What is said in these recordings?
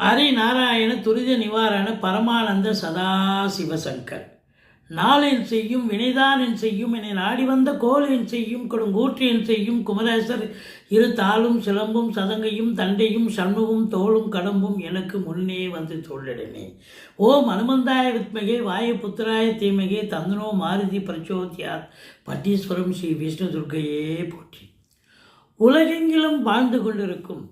ஹரி நாராயண துரித நிவாரண பரமானந்த சதாசிவசங்கர். நாளின் செய்யும் வினைதானின் செய்யும் என்னை நாடி வந்த கோலின் செய்யும் கொடுங்கூற்றியின் செய்யும் குமரேசர் இரு தாளும் சிலம்பும் சதங்கையும் தண்டையும் சண்முகம் தோளும் கடம்பும் எனக்கு முன்னே வந்து சொல்லிடனே ஓம் அனுமந்தாய வித்மகே வாய புத்திராய தீமகே தந்தனோ மாருதி பிரச்சோத்தியார் பட்டீஸ்வரம் ஸ்ரீ விஷ்ணு துர்க்கையே போற்றி. உலகெங்கிலும் வாழ்ந்து கொண்டிருக்கும்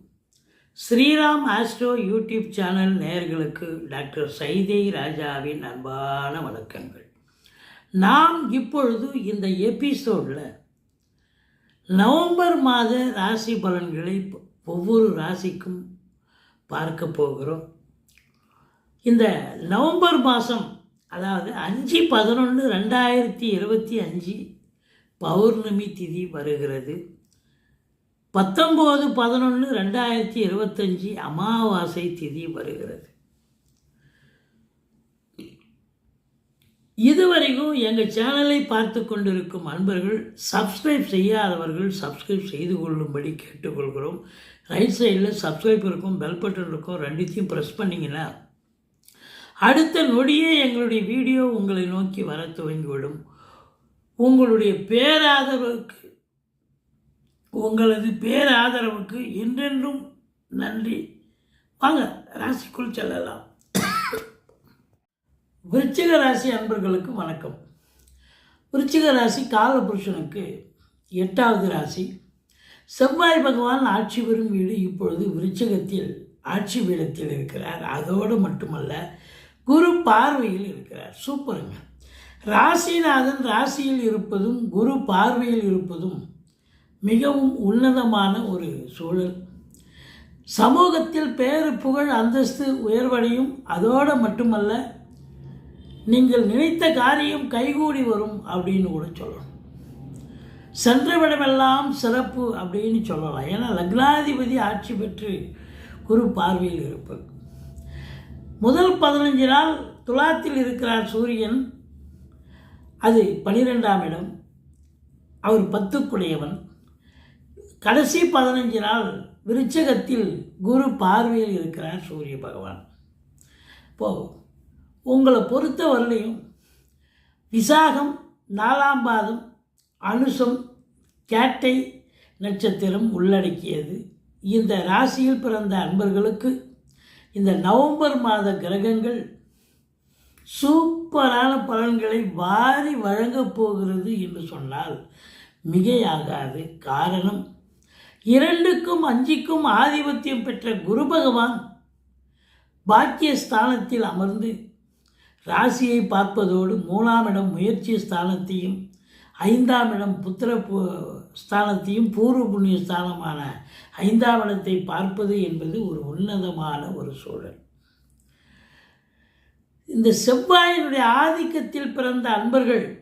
ஸ்ரீராம் ஆஸ்ட்ரோ யூடியூப் சேனல் நேயர்களுக்கு டாக்டர் சைதை ராஜாவின் அன்பான வணக்கங்கள். நாம் இப்பொழுது இந்த எபிசோடில் நவம்பர் மாத ராசி பலன்களை ஒவ்வொரு ராசிக்கும் பார்க்க போகிறோம். இந்த நவம்பர் மாதம் அதாவது அஞ்சு பதினொன்று ரெண்டாயிரத்தி இருபத்தி அஞ்சு பௌர்ணமி திதி வருகிறது. பத்தொம்போது பதினொன்று ரெண்டாயிரத்தி இருபத்தஞ்சி அமாவாசை திதி வருகிறது. இதுவரைக்கும் எங்கள் சேனலை பார்த்து கொண்டிருக்கும் அன்பர்கள் சப்ஸ்கிரைப் செய்யாதவர்கள் சப்ஸ்கிரைப் செய்து கொள்ளும்படி கேட்டுக்கொள்கிறோம். ரைட் சைடில் சப்ஸ்கிரைப் இருக்கும் பெல் பட்டன் இருக்கும் ரெண்டுத்தையும் ப்ரெஸ் பண்ணிங்கன்னா அடுத்த நொடியே எங்களுடைய வீடியோ உங்களை நோக்கி வர துவங்கிவிடும். உங்களுடைய பேராதரவுக்கு உங்களது பேராதரவுக்கு என்றென்றும் நன்றி. வாங்க ராசிக்குள் செல்லலாம். விருச்சிக ராசி அன்பர்களுக்கு வணக்கம். விருச்சிக ராசி காலபுருஷனுக்கு எட்டாவது ராசி. செவ்வாய் பகவான் ஆட்சி பெறும் வீடு இப்பொழுது விருச்சிகத்தில் ஆட்சி பீடத்தில் இருக்கிறார். அதோடு மட்டுமல்ல குரு பார்வையில் இருக்கிறார். சூப்பருங்க. ராசிநாதன் ராசியில் இருப்பதும் குரு பார்வையில் இருப்பதும் மிகவும் உன்னதமான ஒரு சூழல். சமூகத்தில் பேரு புகழ் அந்தஸ்து உயர்வடையும் அதோடு மட்டுமல்ல நீங்கள் நினைத்த காரியம் கைகூடி வரும் அப்படின்னு கூட சொல்லணும். சென்றவிடமெல்லாம் சிறப்பு அப்படின்னு சொல்லலாம். ஏன்னா லக்னாதிபதி ஆட்சி பெற்று குரு பார்வையில் இருப்பது முதல் பதினஞ்சு நாள் துலாத்தில் இருக்கிறார் சூரியன். அது பனிரெண்டாம் இடம். அவர் பத்துக்குடையவன். கடைசி பதினஞ்சு நாள் விருச்சகத்தில் குரு பார்வையில் இருக்கிறார் சூரிய பகவான். இப்போது உங்களை பொறுத்த வரலையும் விசாகம் நாலாம் பாதம் அனுசம் கேட்டை நட்சத்திரம் உள்ளடக்கியது. இந்த ராசியில் பிறந்த அன்பர்களுக்கு இந்த நவம்பர் மாத கிரகங்கள் சூப்பரான பலன்களை வாரி வழங்கப் போகிறது என்று சொன்னால் மிகையாகாது. காரணம் இரண்டுக்கும் அஞ்சுக்கும் ஆதிபத்தியம் பெற்ற குரு பகவான் பாக்கியஸ்தானத்தில் அமர்ந்து ராசியை பார்ப்பதோடு மூணாம் இடம் முயற்சி ஸ்தானத்தையும் ஐந்தாம் இடம் புத்திர ஸ்தானத்தையும் பூர்வ புண்ணிய ஸ்தானமான ஐந்தாம் இடத்தை பார்ப்பது என்பது ஒரு உன்னதமான ஒரு சூழல். இந்த செவ்வாயினுடைய ஆதிக்கத்தில் பிறந்த அன்பர்கள்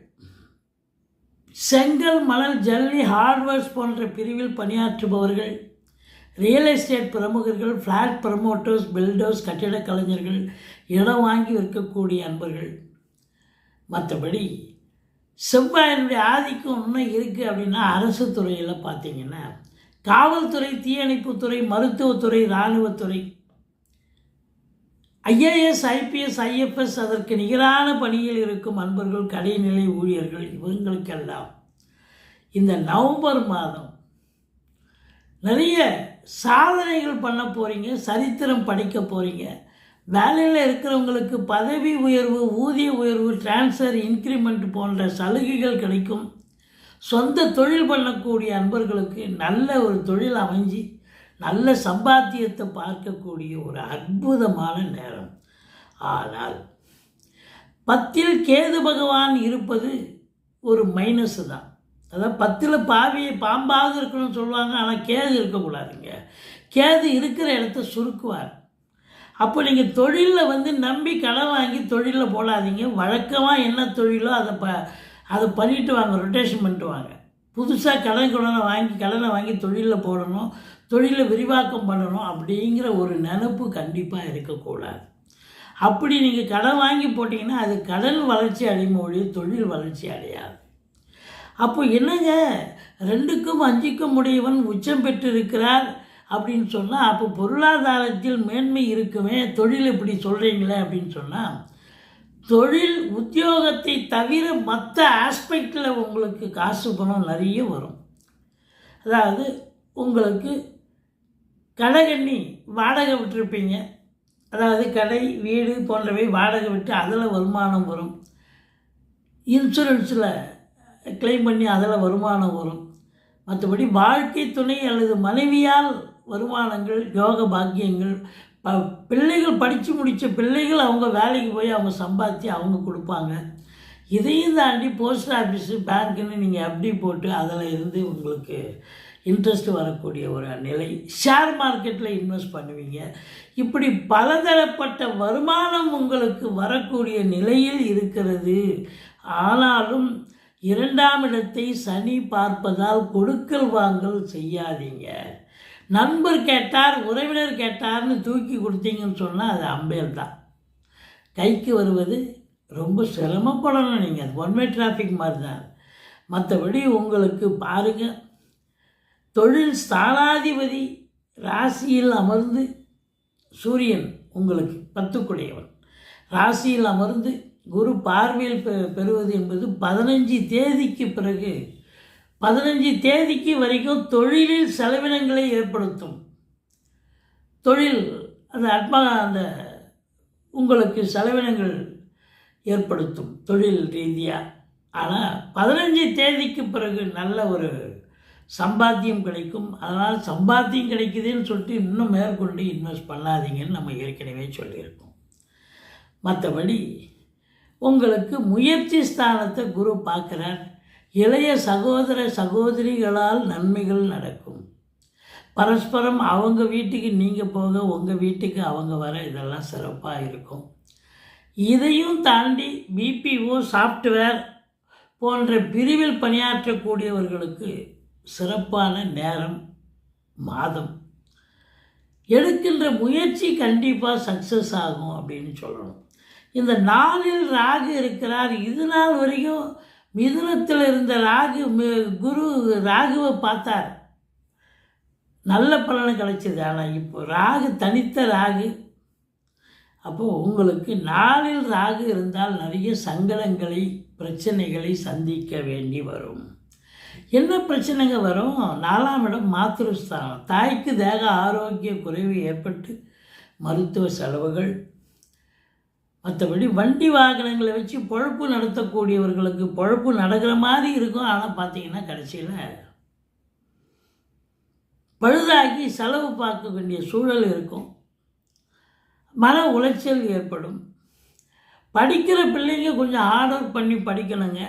செங்கல் மணல் ஜல்லி ஹார்ட்வேர்ஸ் போன்ற பிரிவில் பணியாற்றுபவர்கள் ரியல் எஸ்டேட் பிரமுகர்கள் ஃப்ளாட் ப்ரமோட்டர்ஸ் பில்டர்ஸ் கட்டிடக் கலைஞர்கள் இடம் வாங்கி விற்கக்கூடிய அன்பர்கள். மற்றபடி செவ்வாயினுடைய ஆதிக்கம் இன்னும் இருக்குது அப்படின்னா அரசு துறையில் பார்த்தீங்கன்னா காவல்துறை தீயணைப்புத்துறை மருத்துவத்துறை இராணுவத்துறை ஐஏஎஸ் ஐபிஎஸ் ஐஎஃப்எஸ் அதற்கு நிகரான பணியில் இருக்கும் அன்பர்கள் கடைநிலை ஊழியர்கள் இவங்களுக்கெல்லாம் இந்த நவம்பர் மாதம் நிறைய சாதனைகள் பண்ண போகிறீங்க சரித்திரம் படிக்க போகிறீங்க வேலையில் இருக்கிறவங்களுக்கு பதவி உயர்வு ஊதிய உயர்வு டிரான்ஸ்ஃபர் இன்க்ரிமெண்ட் போன்ற சலுகைகள் கிடைக்கும். சொந்த தொழில் பண்ணக்கூடிய அன்பர்களுக்கு நல்ல ஒரு தொழில் அமைஞ்சு நல்ல சம்பாத்தியத்தை பார்க்கக்கூடிய ஒரு அற்புதமான நேரம். ஆனால் பத்தில் கேது பகவான் இருப்பது ஒரு மைனஸ் தான். அதாவது பத்தில் பாவியை பாம்பாவது இருக்கணும்னு சொல்லுவாங்க ஆனால் கேது இருக்கக்கூடாதுங்க. கேது இருக்கிற இடத்த சுருக்குவார். அப்போ நீங்கள் தொழிலில் வந்து நம்பி கடன் வாங்கி தொழிலில் போடாதீங்க. வழக்கமாக என்ன தொழிலோ அதை ப அதை பண்ணிட்டு வாங்க ரொட்டேஷன் பண்ணிட்டு வாங்க. புதுசாக கடன் கடனை வாங்கி கடனை வாங்கி தொழிலில் போடணும். தொழிலை விரிவாக்கம் பண்ணணும் அப்படிங்கிற ஒரு நினப்பு கண்டிப்பாக இருக்கக்கூடாது. அப்படி நீங்கள் கடன் வாங்கி போட்டிங்கன்னா அது கடன் வளர்ச்சி அடையும் ஒழிய தொழில் வளர்ச்சி அடையாது. அப்போ என்னங்க? ரெண்டுக்கும் அஞ்சுக்கும் உடையவன் உச்சம் பெற்றிருக்கிறார் அப்படின்னு சொன்னால் அப்போ பொருளாதாரத்தில் மேன்மை இருக்குமே தொழில் இப்படி சொல்கிறீங்களே அப்படின்னு சொன்னால் தொழில் உத்தியோகத்தை தவிர மற்ற ஆஸ்பெக்டில் உங்களுக்கு காசு பணம் நிறைய வரும். அதாவது உங்களுக்கு கடை கண்ணி வாடகை விட்டுருப்பீங்க. அதாவது கடை வீடு போன்றவை வாடகை விட்டு அதில் வருமானம் வரும். இன்சூரன்ஸில் க்ளைம் பண்ணி அதில் வருமானம் வரும். மற்றபடி வாழ்க்கை துணை அல்லது மனைவியால் வருமானங்கள் யோக பாக்கியங்கள் ப பிள்ளைகள் படித்து முடித்த பிள்ளைகள் அவங்க வேலைக்கு போய் அவங்க சம்பாதிச்சு அவங்க கொடுப்பாங்க. இதையும் தாண்டி போஸ்ட் ஆஃபீஸு பேங்க்குன்னு நீங்கள் அப்படி போட்டு அதில் இருந்து உங்களுக்கு இன்ட்ரெஸ்ட் வரக்கூடிய ஒரு நிலை. ஷேர் மார்க்கெட்டில் இன்வெஸ்ட் பண்ணுவீங்க. இப்படி பலதரப்பட்ட வருமானம் உங்களுக்கு வரக்கூடிய நிலையில் இருக்கிறது. ஆனாலும் இரண்டாம் இடத்தை சனி பார்ப்பதால் கொடுக்கல் வாங்கல் செய்யாதீங்க. நண்பர் கேட்டார் உறவினர் கேட்டார்னு தூக்கி கொடுத்தீங்கன்னு சொன்னால் அது அம்பேல் தான். கைக்கு வருவது ரொம்ப சிரமப்படணும் நீங்கள் அது ஒன் வே டிராஃபிக் மாதிரி தான் மற்றபடி உங்களுக்கு பாருங்கள் தொழில் ஸ்தானாதிபதி ராசியில் அமர்ந்து சூரியன் உங்களுக்கு பத்துக்குடையவன். ராசியில் அமர்ந்து குரு பார்வையில் பெ பெறுவது என்பது பதினஞ்சு தேதிக்கு பிறகு பதினஞ்சு தேதிக்கு வரைக்கும் தொழிலில் செலவினங்களை ஏற்படுத்தும். தொழில் அந்த அட்மா அந்த உங்களுக்கு செலவினங்கள் ஏற்படுத்தும் தொழில் ரீதியாக ஆனால் பதினஞ்சு தேதிக்கு பிறகு நல்ல ஒரு சம்பாத்தியம் கிடைக்கும். அதனால் சம்பாத்தியம் கிடைக்குதுன்னு சொல்லிட்டு இன்னும் மேற்கொண்டு இன்வெஸ்ட் பண்ணாதீங்கன்னு நம்ம ஏற்கனவே சொல்லியிருக்கோம். மற்றபடி உங்களுக்கு முயற்சி ஸ்தானத்தை குரு பார்க்குறார். இளைய சகோதர சகோதரிகளால் நன்மைகள் நடக்கும். பரஸ்பரம் அவங்க வீட்டுக்கு நீங்கள் போக உங்கள் வீட்டுக்கு அவங்க வர இதெல்லாம் சிறப்பாக இருக்கும். இதையும் தாண்டி பிபிஓ சாஃப்ட்வேர் போன்ற பிரிவில் பணியாற்றக்கூடியவர்களுக்கு சிறப்பான நேரம் மாதம். எடுக்கின்ற முயற்சி கண்டிப்பாக சக்ஸஸ் ஆகும் அப்படின்னு சொல்லணும். இந்த நாளில் ராகு இருக்கிறார். இது நாள் வரைக்கும் மிதுனத்தில் இருந்த ராகு குரு ராகுவை பார்த்தார். நல்ல பலனை கிடைச்சது ஆனால் இப்போ ராகு தனித்த ராகு. அப்போது உங்களுக்கு நாளில் ராகு இருந்தால் நிறைய சங்கடங்களை பிரச்சனைகளை சந்திக்க வேண்டி வரும். என்ன பிரச்சனைங்க வரும்? நாலாம் இடம் மாத்திருஸ்தானம் தாய்க்கு தேக ஆரோக்கிய குறைவு ஏற்பட்டு மருத்துவ செலவுகள். மற்றபடி வண்டி வாகனங்களை வச்சு பொழப்பு நடத்தக்கூடியவர்களுக்கு பொழப்பு நடக்கிற மாதிரி இருக்கும். ஆனால் பார்த்தீங்கன்னா கடைசியில் பழுதாகி செலவு பார்க்க வேண்டிய சூழல் இருக்கும். மன உளைச்சல் ஏற்படும். படிக்கிற பிள்ளைங்க கொஞ்சம் ஆர்டர் பண்ணி படிக்கணுங்க.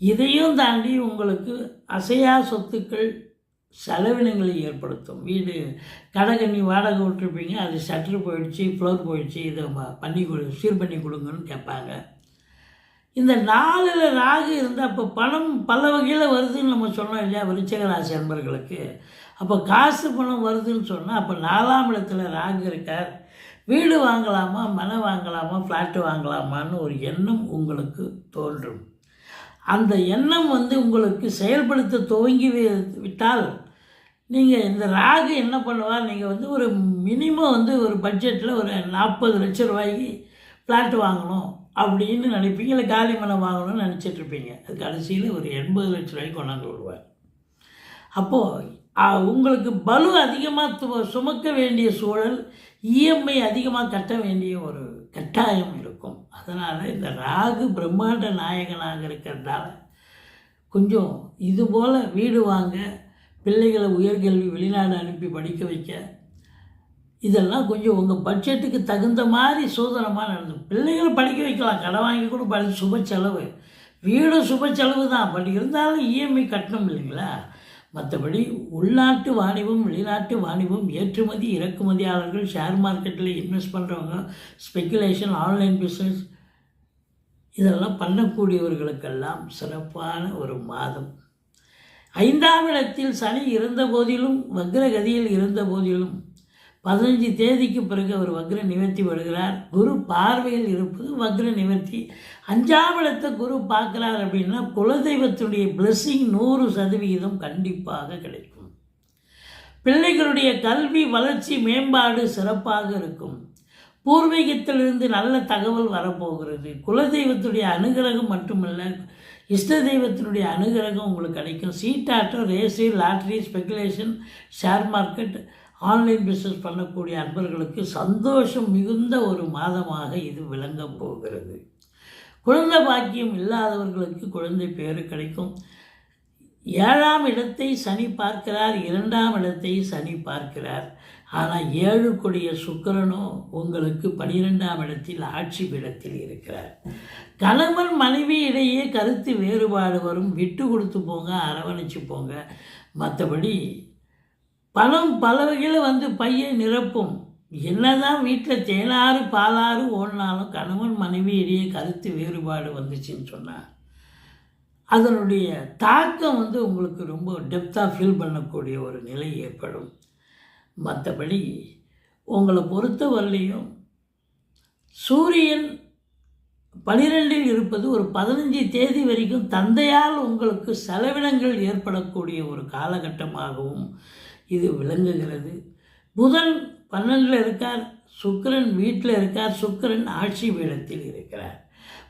இதையும் தாண்டி உங்களுக்கு அசையா சொத்துக்கள் செலவினங்களை ஏற்படுத்தும். வீடு கடகண்ணி வாடகை விட்டுருப்பீங்க அது ஷட்டர் போயிடுச்சு ஃப்ளோர் போயிடுச்சு இதை பண்ணி கொடு சீர் பண்ணி கொடுங்கன்னு கேட்பாங்க. இந்த நாளில் ராகு இருந்தால் அப்போ பணம் பல வகையில் வருதுன்னு நம்ம சொன்னோம் இல்லையா விருச்சிக ராசி அன்பர்களுக்கு. அப்போ காசு பணம் வருதுன்னு சொன்னால் அப்போ நாலாம் இடத்துல ராகு இருக்கார். வீடு வாங்கலாமா மனை வாங்கலாமா ஃப்ளாட்டு வாங்கலாமான்னு ஒரு எண்ணம் உங்களுக்கு தோன்றும். அந்த எண்ணம் வந்து உங்களுக்கு செயல்படுத்த துவங்கி விட்டால் நீங்கள் இந்த ராகு என்ன பண்ணுவார் நீங்கள் வந்து ஒரு மினிமம் வந்து ஒரு பட்ஜெட்டில் ஒரு நாற்பது லட்ச ரூபாய்க்கு ஃப்ளாட் வாங்கணும் அப்படின்னு நினைப்பீங்க இல்லை காலி மனம் வாங்கணும்னு நினச்சிட்ருப்பீங்க அது கடைசியில் ஒரு எண்பது லட்ச ரூபாய்க்கு கொண்டாந்து விடுவார். அப்போது உங்களுக்கு பலு அதிகமாக சுமக்க வேண்டிய சூழல் இஎம்ஐ அதிகமாக கட்ட வேண்டிய ஒரு கட்டாயம் இருக்கும். அதனால் இந்த ராகு பிரம்மாண்ட நாயகனாக இருக்கிறதால கொஞ்சம் இது போல் வீடு வாங்க பிள்ளைகளை உயர்கல்வி வெளிநாடு அனுப்பி படிக்க வைக்க இதெல்லாம் கொஞ்சம் உங்கள் பட்ஜெட்டுக்கு தகுந்த மாதிரி சூதனமாக நடந்தது பிள்ளைகளை படிக்க வைக்கலாம். கடன் வாங்கி கூட படி சுப செலவு. வீடும் சுப செலவு தான் பட் இருந்தாலும் இஎம்ஐ கட்டணும் இல்லைங்களா? மற்றபடி உள்நாட்டு வாணிபம் வெளிநாட்டு வாணிபம் ஏற்றுமதி இறக்குமதியாளர்கள் ஷேர் மார்க்கெட்டில் இன்வெஸ்ட் பண்ணுறவங்க ஸ்பெக்குலேஷன் ஆன்லைன் பிஸ்னஸ் இதெல்லாம் பண்ணக்கூடியவர்களுக்கெல்லாம் சிறப்பான ஒரு மாதம். ஐந்தாம் இடத்தில் சனி இருந்த போதிலும் வக்ரகதியில் இருந்த போதிலும் பதினஞ்சு தேதிக்கு பிறகு அவர் வக்ர நிவர்த்தி வருகிறார். குரு பார்வையில் இருப்பது வக்ர நிவர்த்தி. அஞ்சாவளத்தை குரு பார்க்குறார் அப்படின்னா குலதெய்வத்துடைய blessing நூறு சதவிகிதம் கண்டிப்பாக கிடைக்கும். பிள்ளைகளுடைய கல்வி வளர்ச்சி மேம்பாடு சிறப்பாக இருக்கும். பூர்வீகத்திலிருந்து நல்ல தகவல் வரப்போகிறது. குலதெய்வத்துடைய அனுகிரகம் மட்டுமல்ல இஷ்ட தெய்வத்தினுடைய அனுகிரகம் உங்களுக்கு கிடைக்கும். சீட்டாட்டம் race lottery speculation share market online business பண்ணக்கூடிய அன்பர்களுக்கு சந்தோஷம் மிகுந்த ஒரு மாதமாக இது விளங்கப் போகிறது. குழந்தை பாக்கியம் இல்லாதவர்களுக்கு குழந்தை பேர் கிடைக்கும். ஏழாம் இடத்தை சனி பார்க்கிறார் இரண்டாம் இடத்தை சனி பார்க்கிறார். ஆனால் ஏழு கொடிய சுக்கிரனோ உங்களுக்கு பனிரெண்டாம் இடத்தில் ஆட்சி பீடத்தில் இருக்கிறார். கணவன் மனைவி இடையே கருத்து வேறுபாடு வரும். விட்டு கொடுத்து போங்க அரவணைச்சு போங்க. மற்றபடி பணம் பல வகையில் வந்து பையை நிரப்பும். என்னதான் வீட்டில் தேனாறு பாலாறு ஓடினாலும் கணவன் மனைவி இடையே கருத்து வேறுபாடு வந்துச்சுன்னு சொன்னால் அதனுடைய தாக்கம் வந்து உங்களுக்கு ரொம்ப டெப்த்தாக ஃபீல் பண்ணக்கூடிய ஒரு நிலை ஏற்படும். மற்றபடி உங்களை பொறுத்தவரையும் சூரியன் பனிரெண்டில் இருப்பது ஒரு பதினஞ்சு தேதி வரைக்கும் தந்தையால் உங்களுக்கு செலவினங்கள் ஏற்படக்கூடிய ஒரு காலகட்டமாகவும் இது விளங்குகிறது. புதன் பன்னெண்டில் இருக்கார் சுக்கரன் வீட்டில் இருக்கார் சுக்கரன் ஆட்சி பீடத்தில் இருக்கிறார்.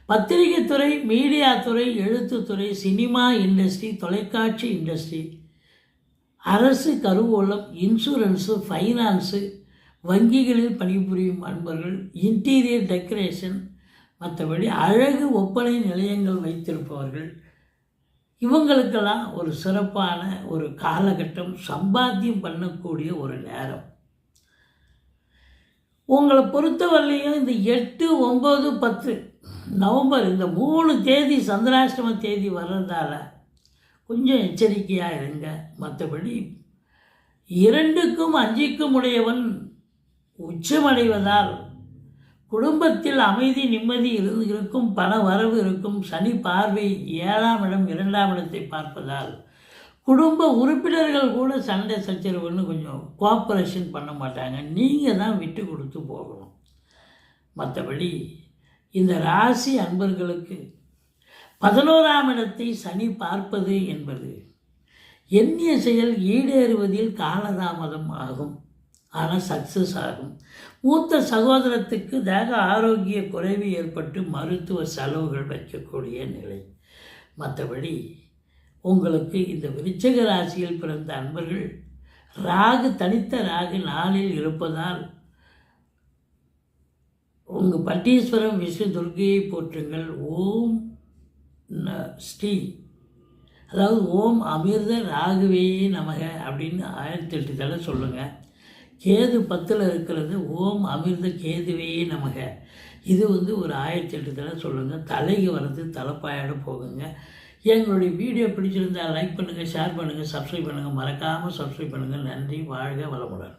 பத்திரிகை துறை மீடியா துறை எழுத்துத்துறை சினிமா இண்டஸ்ட்ரி தொலைக்காட்சி இண்டஸ்ட்ரி அரசு கருவூலம் இன்சூரன்ஸு ஃபைனான்ஸு வங்கிகளில் பணிபுரியும் அன்பர்கள் இன்டீரியர் டெக்கரேஷன் மற்றபடி அழகு ஒப்பனை நிலையங்கள் வைத்திருப்பவர்கள். இவங்களுக்கெல்லாம் ஒரு சிறப்பான ஒரு காலகட்டம் சம்பாத்தியம் பண்ணக்கூடிய ஒரு நேரம். உங்களை பொறுத்தவரையிலையும் இந்த எட்டு ஒம்பது பத்து நவம்பர் இந்த மூணு தேதி சந்திராஷ்டம தேதி வர்றதால கொஞ்சம் எச்சரிக்கையாக இருங்க. மற்றபடி இரண்டுக்கும் அஞ்சுக்கும் உடையவன் உச்சமடைவதால் குடும்பத்தில் அமைதி நிம்மதி இருந்து இருக்கும் பண வரவு இருக்கும். சனி பார்வை ஏழாம் இடம் இரண்டாம் இடத்தை பார்ப்பதால் குடும்ப உறுப்பினர்கள் கூட சண்டை சச்சரவுன்னு கொஞ்சம் கோஆப்ரேஷன் பண்ண மாட்டாங்க. நீங்கள் தான் விட்டு கொடுத்து போகணும். மற்றபடி இந்த ராசி அன்பர்களுக்கு பதினோராம் இடத்தை சனி பார்ப்பது என்பது எண்ணிய செயல் ஈடேறுவதில் காலதாமதம் ஆகும். ஆனால் சக்ஸஸ் ஆகும். மூத்த சகோதரத்துக்கு தேக ஆரோக்கிய குறைவு ஏற்பட்டு மருத்துவ செலவுகள் வைக்கக்கூடிய நிலை. மற்றபடி உங்களுக்கு இந்த விருச்சக ராசியில் பிறந்த அன்பர்கள் ராகு தனித்த ராகு நாளில் இருப்பதால் உங்கள் பட்டீஸ்வரம் விஷ்ணு துர்கையை போற்றுங்கள். ஓம் ந- ஸ்ரீ. அதாவது ஓம் அமிர்த ராகுவே நமக அப்படின்னு ஆயிரத்தி எட்டு தடவை சொல்லுங்கள் கேது பத்தில் இருக்கிறது ஓம் அமிர்த கேதுவே நமக. இது வந்து ஒரு ஆயிரத்தி எட்டு தடவை சொல்லுங்கள் தலைக்கு வர்றது தலைப்பாயோட போகுங்க. எங்களுடைய வீடியோ பிடிச்சிருந்தால் லைக் பண்ணுங்கள் ஷேர் பண்ணுங்கள் சப்ஸ்கிரைப் பண்ணுங்கள் மறக்காமல் சப்ஸ்கிரைப் பண்ணுங்கள் நன்றி வாழ்க வளமுடன்.